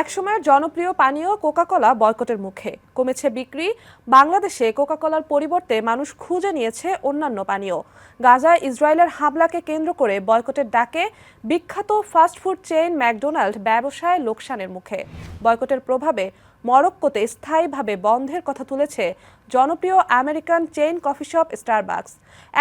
একসময়ের জনপ্রিয় পানীয় কোকাকোলা বয়কটের মুখে। কমেছে বিক্রি। বাংলাদেশে কোকাকোলার পরিবর্তে মানুষ খুঁজে নিয়েছে অন্যান্য পানীয়। গাজায় ইসরায়েলের হামলাকে কেন্দ্র করে বয়কটের ডাকে বিখ্যাত ফাস্টফুড চেইন ম্যাকডোনাল্ড ব্যবসায় লোকসানের মুখে। বয়কটের প্রভাবে মরক্কোতে স্থায়ীভাবে বন্ধের কথা তুলেছে জনপ্রিয় American chain coffee shop Starbucks.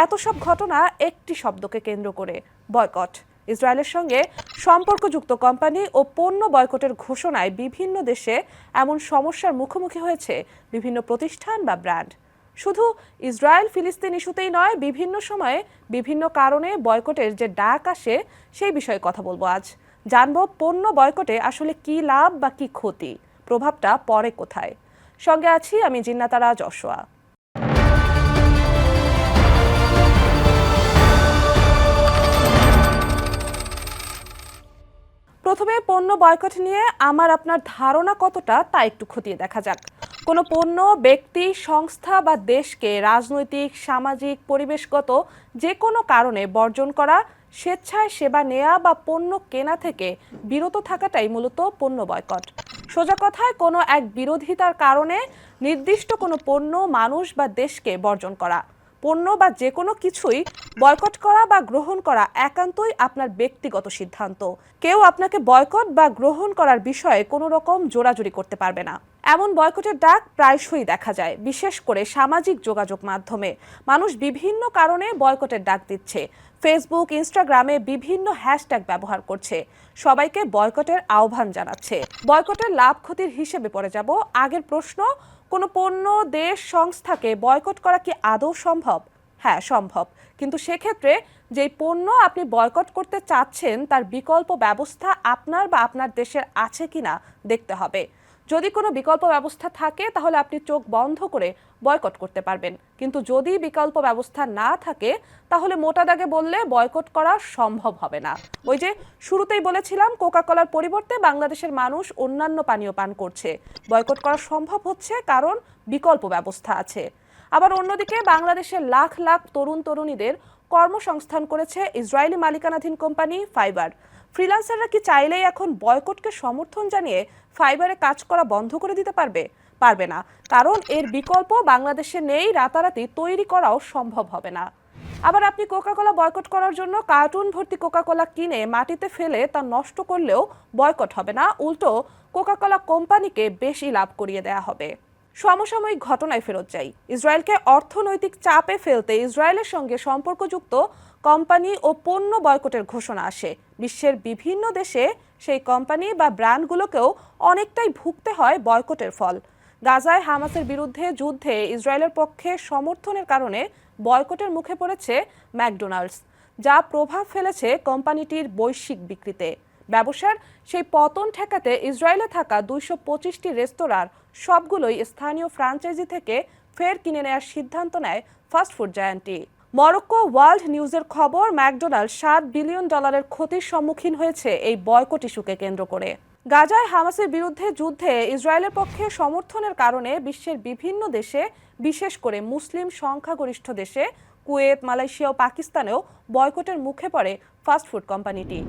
এত সব ঘটনা একটি শব্দকে কেন্দ্র করে বয়কট। ইসরায়েলের সঙ্গে সম্পর্কযুক্ত কোম্পানি ও পণ্য বয়কটের ঘোষণায় বিভিন্ন দেশে এমন সমস্যার মুখোমুখি হয়েছে বিভিন্ন প্রতিষ্ঠান বা ব্র্যান্ড। শুধু ইসরায়েল ফিলিস্তিন ইস্যুতেই নয়, বিভিন্ন সময়ে বিভিন্ন কারণে বয়কটের যে ডাক আসে সেই বিষয়ে কথা বলব আজ। জানব পণ্য বয়কটে আসলে কি লাভ বা কি ক্ষতি, প্রভাবটা পরে কোথায়। সঙ্গে আছি আমি জিন্নাতারা যশোয়া প্রথমে পণ্য বয়কট নিয়ে আমার আপনার ধারণা কতটা তা একটু খতিয়ে দেখা যাক। কোনো পণ্য, ব্যক্তি, সংস্থা বা দেশকে রাজনৈতিক, সামাজিক, পরিবেশগত যে কোনো কারণে বর্জন করা, স্বেচ্ছায় সেবা নেয়া বা পণ্য কেনা থেকে বিরত থাকাটাই মূলত পণ্য বয়কট। সোজা কথায়, কোনো এক বিরোধিতার কারণে নির্দিষ্ট কোনো পণ্য মানুষ বা দেশকে বর্জন করা। পণ্য বা যে কোনো কিছুই বয়কট করা বা গ্রহণ করা একান্তই আপনার ব্যক্তিগত সিদ্ধান্ত। কেউ আপনাকে বয়কট বা গ্রহণ করার বিষয়ে কোনো রকম জোরাজুরি করতে পারবে না। এমন বয়কটের ডাক প্রায়শই দেখা যায়, বিশেষ করে সামাজিক যোগাযোগ মাধ্যমে। মানুষ বিভিন্ন কারণে বয়কটের ডাক দিচ্ছে। ফেসবুক ইনস্টাগ্রামে বিভিন্ন হ্যাশট্যাগ ব্যবহার করছে। সবাইকে বয়কটের আহ্বান জানাচ্ছে। বয়কটের লাভ ক্ষতির হিসেবে পড়ে যাব। আগের প্রশ্ন কোনো পণ্য, দেশ, সংস্থাকে বয়কট করা কি আদৌ সম্ভব? হ্যাঁ সম্ভব। কিন্তু সেক্ষেত্রে যেই পণ্য আপনি বয়কট করতে চাচ্ছেন, তার বিকল্প ব্যবস্থা আপনার বা আপনার দেশের আছে কিনা দেখতে হবে। যদি কোনো বিকল্প ব্যবস্থা থাকে, তাহলে আপনি চোখ বন্ধ করে বয়কট করতে পারবেন। কিন্তু যদি বিকল্প ব্যবস্থা না থাকে, তাহলে মোটা দাগে বললে বয়কট করা সম্ভব হবে না। ওই যে শুরুতেই বলেছিলাম, কোকাকোলার পরিবর্তে বাংলাদেশের মানুষ অন্যান্য পানীয় পান করছে। বয়কট করা সম্ভব হচ্ছে কারণ বিকল্প ব্যবস্থা আছে। আবার অন্যদিকে বাংলাদেশের লাখ লাখ তরুণ, তরুণীদের কর্মসংস্থান করেছে ইসরায়েলি মালিকানাধীন কোম্পানি ফাইবার। ফ্রিল্যান্সাররা কি চাইলেই এখন বয়কটকে সমর্থন জানিয়ে ফাইবারে কাজ করা বন্ধ করে দিতে পারবে? পারবে না। কারণ এর বিকল্প বাংলাদেশে নেই, রাতারাতি তৈরি করাও সম্ভব হবে না। আবার আপনি কোকাকোলা বয়কট করার জন্য কার্টুন ভর্তি কোকাকোলা কিনে মাটিতে ফেলে তা নষ্ট করলেও বয়কট হবে না। উল্টো, কোকাকোলা কোম্পানিকে বেশি লাভ করিয়ে দেয়া হবে। সমসাময়িক ঘটনায় ফেরত যাই ইসরায়েলকে অর্থনৈতিক চাপে ফেলতে ইসরায়েলের সঙ্গে সম্পর্কযুক্ত কোম্পানি ও পণ্য বয়কটের ঘোষণা আসে। বিশ্বের বিভিন্ন দেশে সেই কোম্পানি বা ব্র্যান্ডগুলোকেও অনেকটাই ভুগতে হয় বয়কটের ফল। গাজায় হামাসের বিরুদ্ধে যুদ্ধে ইসরায়েলের পক্ষে সমর্থনের কারণে বয়কটের মুখে পড়েছে ম্যাকডোনাল্ডস, যা প্রভাব ফেলেছে কোম্পানিটির বৈশ্বিক বিক্রিতে। ব্যবসার সেই পতন ঠেকাতে ইসরায়েলে থাকা দুইশো পঁচিশটি রেস্তোরাঁর সবগুলোই স্থানীয় ফ্রাঞ্চাইজি থেকে ফের কিনে নেওয়ার সিদ্ধান্ত নেয় ফাস্টফুড জায়ান্টটি। মরক্কো ওয়ার্ল্ড নিউজের খবর ম্যাকডোনাল্ড সাত বিলিয়ন ডলারের ক্ষতির সম্মুখীন হয়েছে এই বয়কট ইস্যুকে কেন্দ্র করে। গাজায় হামাসের বিরুদ্ধে যুদ্ধে ইসরায়েলের পক্ষে সমর্থনের কারণে বিশ্বের বিভিন্ন দেশে, বিশেষ করে মুসলিম সংখ্যাগরিষ্ঠ দেশে, কুয়েত, মালয়েশিয়া ও পাকিস্তানেও বয়কটের মুখে পড়ে ফাস্টফুড কোম্পানিটি।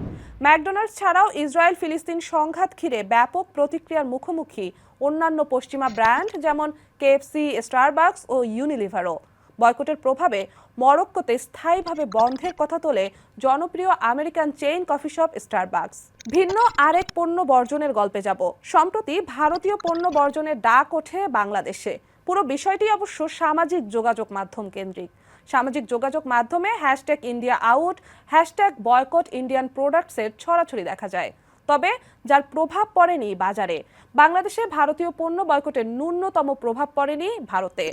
ম্যাকডোনাল্ডস ছাড়াও ইসরায়েল ফিলিস্তিন সংঘাত ঘিরে ব্যাপক প্রতিক্রিয়ার মুখোমুখি অন্যান্য পশ্চিমা ব্র্যান্ড যেমন কেএফসি, স্টারবাকস ও ইউনিলিভারও। বয়কটের প্রভাবে মরক্কোতে স্থায়ীভাবে বন্ধের কথা তোলে জনপ্রিয় American chain coffee shop Starbucks. ভিন্ন আরেক পণ্য বর্জনের গল্পে যাব। সম্প্রতি ভারতীয় পণ্য বর্জনের ডাক ওঠে বাংলাদেশে। পুরো বিষয়টি অবশ্য সামাজিক যোগাযোগ মাধ্যম কেন্দ্রিক। সামাজিক যোগাযোগ মাধ্যমে hashtag India out hashtag boycott Indian প্রোডাক্টসের ছড়াছড়ি দেখা যায়। তবে যার প্রভাব পড়েনি বাজারে। বাংলাদেশে ভারতীয় পণ্য বয়কটের ন্যূনতম প্রভাব পড়েনি ভারতে।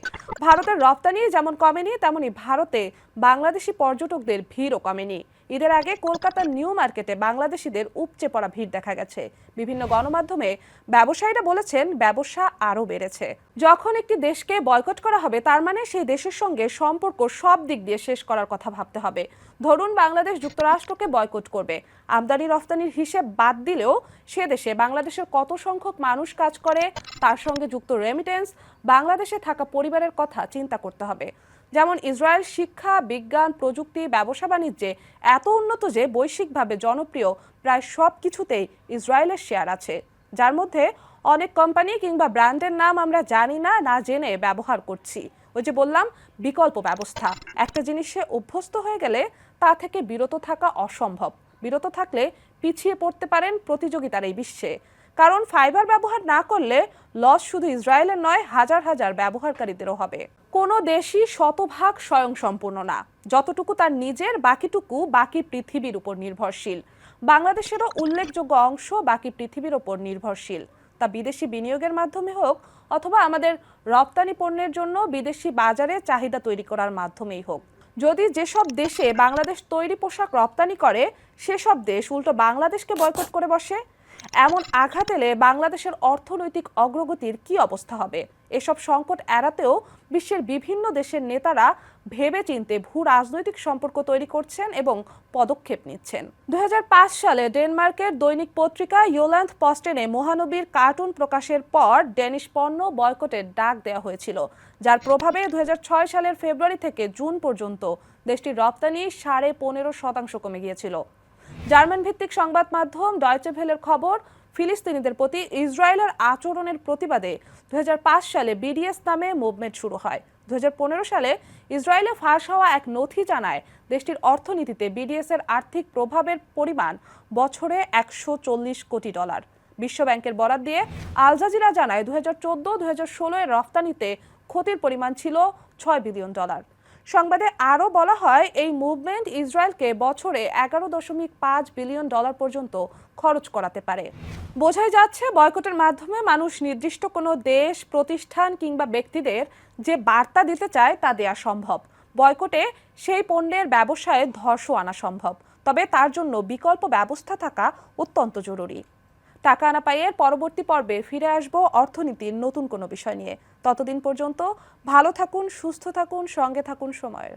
ভারতের রপ্তানি যেমন কমেনি, তেমনি ভারতে বাংলাদেশি পর্যটকদের ভিড়ও কমেনি। ঈদের আগে কলকাতার নিউ মার্কেটে বাংলাদেশিদের উপচে পড়া ভিড় দেখা গেছে। বিভিন্ন গণমাধ্যমে ব্যবসায়ীরা বলেছেন, ব্যবসা আরও বেড়েছে। যখন একটি দেশকে বয়কট করা হবে, তার মানে সেই দেশের সঙ্গে সম্পর্ক সব দিক দিয়ে শেষ করার কথা ভাবতে হবে। ধরুন, বাংলাদেশ যুক্তরাষ্ট্রকে বয়কট করবে। আমদানি রফতানির হিসেব বাদ দিলেও সে দেশে বাংলাদেশের কত সংখ্যক মানুষ কাজ করে, তার সঙ্গে যুক্ত রেমিটেন্স বাংলাদেশে থাকা পরিবারের কথা চিন্তা করতে হবে। যেমন ইসরায়েল শিক্ষা, বিজ্ঞান, প্রযুক্তি, ব্যবসা বাণিজ্যে এত উন্নত যে বৈশ্বিকভাবে জনপ্রিয় প্রায় সব কিছুতেই ইসরায়েলের শেয়ার আছে। যার মধ্যে অনেক কোম্পানি কিংবা ব্র্যান্ডের নাম আমরা জানি না না জেনে ব্যবহার করছি। ওই যে বললাম, বিকল্প ব্যবস্থা। একটা জিনিসে অভ্যস্ত হয়ে গেলে তা থেকে বিরত থাকা অসম্ভব। বিরত থাকলে পিছিয়ে পড়তে পারেন প্রতিযোগিতার এই বিশ্বে। কারণ ফাইবার ব্যবহার না করলে লস শুধু ইসরায়েলের নয়, হাজার হাজার ব্যবহারকারীদেরও হবে। কোনো দেশই শতভাগ স্বয়ংসম্পূর্ণ না। যতটুকু তার নিজের, বাকিটুকু বাকি পৃথিবীর উপর নির্ভরশীল। বাংলাদেশেরও উল্লেখযোগ্য অংশ বাকি পৃথিবীর উপর নির্ভরশীল। তা বিদেশি বিনিয়োগের মাধ্যমে হোক অথবা আমাদের রপ্তানি পণ্যের জন্য বিদেশি বাজারে চাহিদা তৈরি করার মাধ্যমেই হোক। যদি যেসব দেশে বাংলাদেশ তৈরি পোশাক রপ্তানি করে, সেসব দেশ উল্টো বাংলাদেশকে বয়কট করে বসে। এমন আঘাত এলে বাংলাদেশের অর্থনৈতিক অগ্রগতির কি অবস্থা হবে? এসব সংকট এড়াতেও বিশ্বের বিভিন্ন দেশের নেতারা ভেবে চিনতে ভূ রাজনৈতিক সম্পর্ক তৈরি করছেন এবং পদক্ষেপ নিচ্ছেন। দুই হাজার পাঁচ সালে ডেনমার্কের দৈনিক পত্রিকা ইয়োল্যান্ড পস্টেনে মহানবীর কার্টুন প্রকাশের পর ডেনিশ পণ্য বয়কটের ডাক দেওয়া হয়েছিল, যার প্রভাবে দুই হাজার ছয় সালের ফেব্রুয়ারি থেকে জুন পর্যন্ত দেশটির রপ্তানি সাড়ে পনেরো শতাংশ কমে গিয়েছিল। জার্মান ভিত্তিক সংবাদ মাধ্যম ডয়চে ভেলের খবর, ফিলিস্তিনিদের প্রতি ইসরায়েলের আচরণের প্রতিবাদে দুই হাজার পাঁচ সালে বিডিএস নামে মুভমেন্ট শুরু হয়। দুই হাজার পনেরো সালে ইসরায়েলে ফাঁস হওয়া এক নথি জানায় দেশটির অর্থনীতিতে বিডিএস এর আর্থিক প্রভাবের পরিমাণ বছরে একশো চল্লিশ কোটি ডলার। বিশ্বব্যাংকের বরাদ দিয়ে আল জাজিরা জানায় দু হাজার চোদ্দ দু হাজার ষোলো এর রফতানিতে ক্ষতির পরিমাণ ছিল ছয় বিলিয়ন ডলার। সংবাদে আরও বলা হয়, এই মুভমেন্ট ইসরায়েলকে বছরে এগারো দশমিক পাঁচ বিলিয়ন ডলার পর্যন্ত খরচ করাতে পারে। বোঝাই যাচ্ছে, বয়কটের মাধ্যমে মানুষ নির্দিষ্ট কোনো দেশ, প্রতিষ্ঠান কিংবা ব্যক্তিদের যে বার্তা দিতে চায় তা দেয়া সম্ভব। বয়কটে সেই পণ্যের ব্যবসায় ধর্ষ আনা সম্ভব। তবে তার জন্য বিকল্প ব্যবস্থা থাকা অত্যন্ত জরুরি। টাকা আনা পাইয়ের পরবর্তী পর্বে ফিরে আসব অর্থনীতির নতুন কোনো বিষয় নিয়ে। ততদিন পর্যন্ত ভালো থাকুন, সুস্থ থাকুন, সঙ্গে থাকুন সময়ের।